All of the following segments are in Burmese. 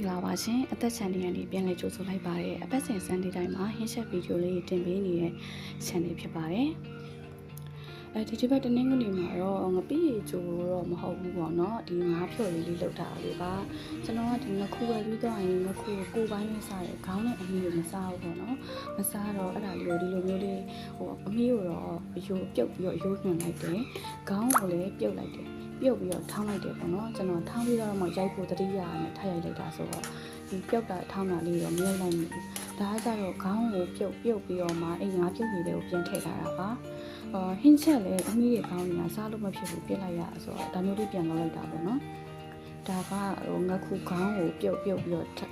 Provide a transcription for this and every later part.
င်္ဂလာပါရှင်အသက်ချန်နေရနေပြန်လဲကြိုဆိုလိုက်ပါတယ်အပတ်စဉ်စံဒီတိုင်းမှာဟင်းချက်ဗီဒီယိုလေးတင်ပေးနေတဲ့ channel ဖြစ်ပါတယ်အဲဒီဒီဘက်တနင်္ဂနွေမှာတော့ငပိရီကျိုးတော့မဟုတ်ဘူးပေါ့နော်ဒီငါးဖြော်လေးလေးလောက်တာလေးပါကျွန်တော်ကဒီငခုဝယ်ပြီးတော့ရင်ငခုကိုပိုင်းနဲ့စားတယ်ခေါင်းနဲ့အမီကိုမစားဘူးပေါ့နော်မစားတော့အဲ့ဒါလေးကိုဒီလိုမျိုးလေးဟိုအမီကိုတော့အယိုးပြုတ်ပြီးတော့အယိုးညွှန်လိုက်တယ်ခေါင်းကိုလည်းပြုတ်လိုက်တယ် ပြုတ်ပြီးတော့ထောင်းလိုက်တယ်ပေါ့နော်ကျွန်တော်ထောင်းပြီးတော့မှရိုက်ဖို့တတိယနဲ့ထားရိုက်လိုက်တာဆိုတော့ဒီပြုတ်တာထောင်းတာလေးတော့မရိုက်နိုင်ဘူးဒါကကြတော့ခေါင်းကိုပြုတ်ပြုတ်ပြီးတော့မှအဲ့ငါးပြုတ်ရည်လေးကိုပြန်ထည့်ထားတာပါအော်ဟင်းချက်လည်းအမီးရဲ့ခေါင်းကစားလို့မဖြစ်ဘူးပြစ်လိုက်ရဆိုတော့ဒါမျိုးလေးပြန်လုပ်လိုက်တာပေါ့နော်ဒါကဟိုငါခုခေါင်းကိုပြုတ်ပြုတ်ပြီးတော့အဲ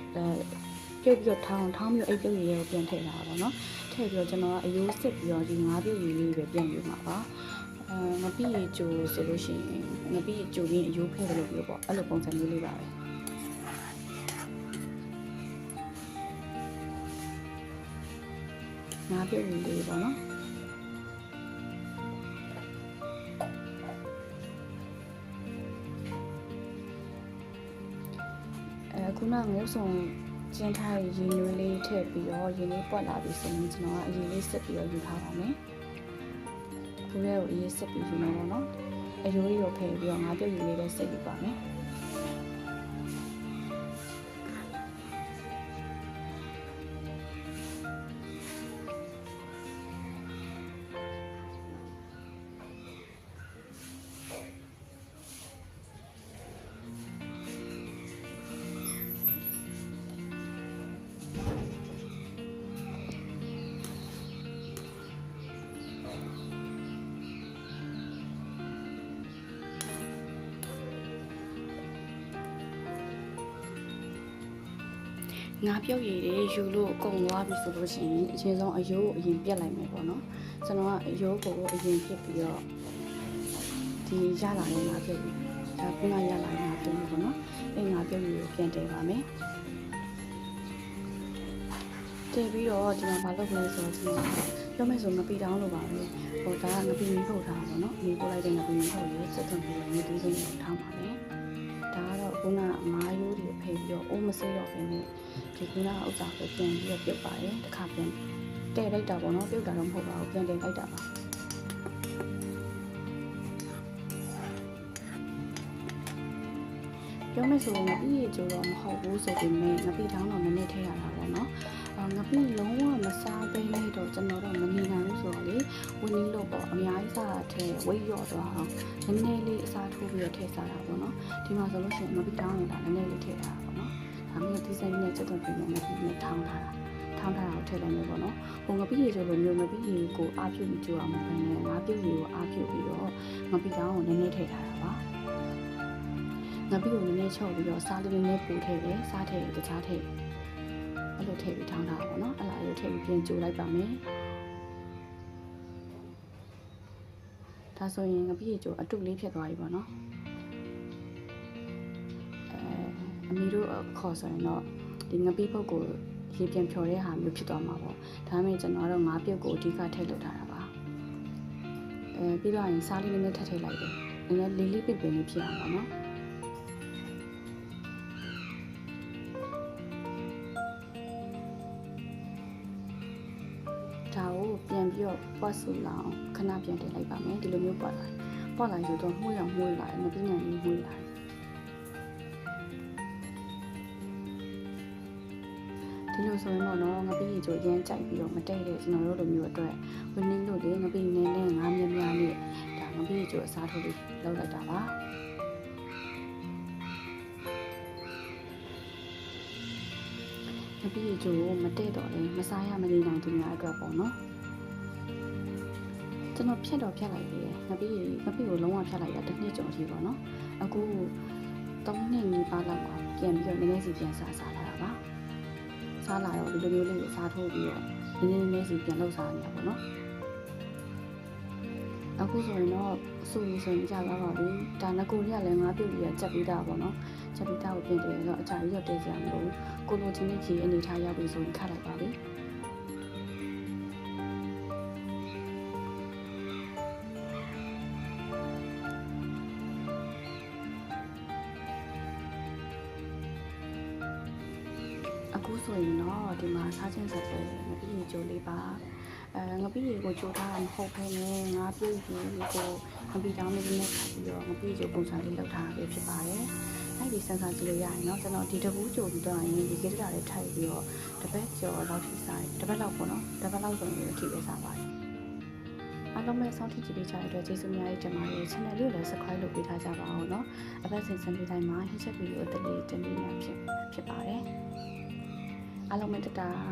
ပြုတ်ပြီးတော့ထောင်းထောင်းပြီးအဲ့ပြုတ်ရည်လေးကိုပြန်ထည့်ထားတာပေါ့နော်ထည့်ပြီးတော့ကျွန်တော်ကအယိုးစစ်ပြီးတော့ဒီငါးပြုတ်ရည်လေးပဲပြန်ယူမှာပါ အဲငပိရေကြိုဆိုလို့ရှိရင်ငပိရေကြိုပြီးအယိုးဖဲ့လို့ပြောပေါ့အဲ့လိုပုံစံမျိုးလေးပါပဲငါးပြုတ်ရည်လေးပေါ့နော်အဲခုနငုပ်ဆောင်ကျင်းထားတဲ့ရေနွေးလေးထည့်ပြီးတော့ရေလေးပွက်လာပြီဆိုရင်ကျွန်တော်ကအရေလေးစစ်ပြီးတော့ယူထားပါမယ်။ ဘူးလေးကိုအရေးစစ်ပြီးယူနေတော့နော်။အယိုးလေးကိုဖယ်ပြီးတော့ငါးပြုတ်ရေလေးလည်းစစ်ယူပါမယ်။ ငါပြုတ်ရည်တွေယူလို့အကုန်သွားပြီဆိုလို့ရှိရင်အချင်းဆုံးအယိုးကိုအရင်ပြက်လိုက်မယ်ပေါ့နော်ကျွန်တော်ကအယိုးကိုအရင်ပြက်ပြီးတော့ဒီရလာတဲ့ငါပြုတ်ရည်ဒါခုနရလာတဲ့ငါပြုတ်ရည်ပေါ့နော်အဲ့ငါပြုတ်ရည်ကိုပြန်တည်ပါမယ်တည်ပြီးတော့ကျွန်တော်မလုပ်လဲဆိုတော့ကျွန်တော်ပြောမယ်ဆိုငပိတောင်းလို့ပါပဲဟိုဒါကငပိမီးထုတ်ထားတာပေါ့နော်မီးပို့လိုက်တဲ့ငပိမီးထုတ်ရည်စက်သွန်ပြီးတော့မြေတူးစိမ်းကိုထားပါမယ်ဒါကတော့ခုနအမားရိုးတွေဖိ ပြီးတော့အိုးမစေးတော့ဘဲနဲ့ဒီခုနဥစ္စာကိုပြန်ပြီးတော့ပြုတ်ပါတယ်တစ်ခါပြန်တဲလိုက်တာပေါ့နော်ပြုတ်တာတော့မဟုတ်ပါဘူးပြန်တဲလိုက်တာပါပြောမယ်ဆိုရင်ငပိရေကျိုးတော့မဟုတ်ဘူးဆိုပေမဲ့ငပိတောင်းတော့နည်းနည်းထည့်ရတာပေါ့နော်အာငပိလုံးဝမ စားသိနေတော့ကျွန်တော်တော့မနေနိုင်ဘူးဆိုတော့လေဝင်းလေးလို့ပေါ့အများကြီးစားထည့်ဝိတ်ရော့သွားအောင်နည်းနည်းလေးအစားထိုးပြီးတော့ထည့်စားတာပေါ့နော်ဒီမှာဆိုလို့ရှိရင်ငပိတောင်းနေတာနည်းနည်းလေးထည့်ရတာပေါ့နော်ဒါမျိုးဒီဇိုင်းနဲ့ချက်တော့ပြင်နေငပိနဲ့ထောင်းထားတာထောင်းထားတာကိုထည့်လိုက်မယ်ပေါ့နော်ဟိုငပိရေကျိုးလိုမျိုးငပိရေကိုအားပြုတ်ပြီးကျိုးအောင်မပဲနဲ့ငါပြုတ်ရေကိုအားပြုတ်ပြီးတော့ငပိတောင်းကိုနည်းနည်းထည့်ထားတာပါငပိကိုနည်းနည်းချော့ပြီးတော့စားလေးနည်းနည်းပူထည့်တယ်စားထည့်တယ်တခြားထည့် အဲ့လိုထည့်ပြီးထောင်းထားတာပေါ့နော်အဲ့ဒါလေးထည့်ပြီးပြင်ကျိုးလိုက်ပါမယ်ဒါဆိုရင်ငပိရေကျိုးအတုလေးဖြစ်သွားပြီပေါ့နော်အဲအမီတို့ခေါ်ဆိုရင်တော့ဒီငပိပုတ်ကိုရေပြန်ဖြော်တဲ့ဟာမျိုးဖြစ်သွားမှာပေါ့ဒါပေမဲ့ကျွန်တော်တော့ငါးပြုတ်ကိုအဓိကထည့်လုပ်ထားတာပါအဲပြီးတော့ရင်စားလေးနည်းနည်းထည့်ထည့်လိုက်တယ်နည်းနည်းလေးလေးပစ်ပင်လေးဖြစ်အောင်ပါနော် ပြန်ပြီးတော့ပွတ်ဆူလာအောင်ခဏပြန်တင်လိုက်ပါမယ်ဒီလိုမျိုးပွတ်လာပွတ်လာယူတော့မှုရမှုလာတယ်မပြင်းနိုင်ဘူးမှုလာတယ်ဒီလိုဆိုရင်ပေါ့နော်ငပိရေချိုရမ်းကြိုက်ပြီးတော့မတိတ်တဲ့ကျွန်တော်တို့လိုမျိုးအတွက်ဝင်းနှင်းတို့လေငပိနေနဲ့ငါးမြများနဲ့ဒါငပိရေချိုအစားထိုးလေးလောက်လိုက်တာပါငပိရေချိုကိုမတည့်တော့လေမစားရမနေနိုင်သူများအတွက်ပေါ့နော် ကျွန်တော်ဖြတ်တော့ဖြတ်လိုက်ပြီငပိရေငပိကိုလုံးဝဖြတ်လိုက်တာတစ်နှစ်ကျော်ရှိပေါ့နော်အခု3နှစ်နီးပါးလောက်ပါပြန်ပြီးတော့နည်းနည်းစီပြန်စားစားလာတာပါစားလာတော့ဒီလိုမျိုးလေးကိုစားထိုးပြီးတော့နည်းနည်းနည်းစီပြန်လှုပ်စားနေတာပေါ့နော်အခုဆိုရင်တော့အဆူဆိုရင်ကြာသွားပါပြီဒါငကိုကြီးကလည်းငါပြုတ်ပြီးချက်ပြီးတာပေါ့နော်ချက်ပြီးတာကိုပြင်တယ်ဆိုတော့အကြာကြီးတော့တည်ကြမလို့ကိုလိုချင်းကြီးကြီးအနေထားရောက်ပြီဆိုရင်ခတ်လိုက်ပါပြီ အခုဆိုရင်တော့ဒီမှာစားချင်းဆက်ပွဲငပိရေချိုလေးပါအဲငပိရေကိုချိုထားတာမဟုတ်ဘဲနဲ့ငါပြည့်ပြီးကိုငပိတောင်းလေးနဲ့ခတ်ပြီးတော့ငပိရေချိုပုံစံလေးလောက်ထားတာပဲဖြစ်ပါတယ်အဲ့ဒီစမ်းစားကြည့်လို့ရရင်เนาะကျွန်တော်ဒီတပူးကြိုပြီးတော့ရင်ဒီကိစ္စတွေထိုက်ပြီးတော့တစ်ပတ်ကျော်လောက်ထိစားတယ်တစ်ပတ်လောက်ပေါ့နော်တစ်ပတ်လောက်ဆိုရင်ထိပဲစားပါတယ်အားလုံးပဲစောင့်ကြည့်ကြည့်ပေးကြတဲ့အတွက်ကျေးဇူးများကြီးတင်ပါတယ် channel လေးကိုလည်း subscribe လုပ်ပေးထားကြပါဦးเนาะအပတ်စဉ်စံလေးတိုင်းမှာ hit ချက်ဗီဒီယိုအသစ်လေးတင်ပေးနေဖြစ်ဖြစ်ပါတယ် အားလုံးပဲတတား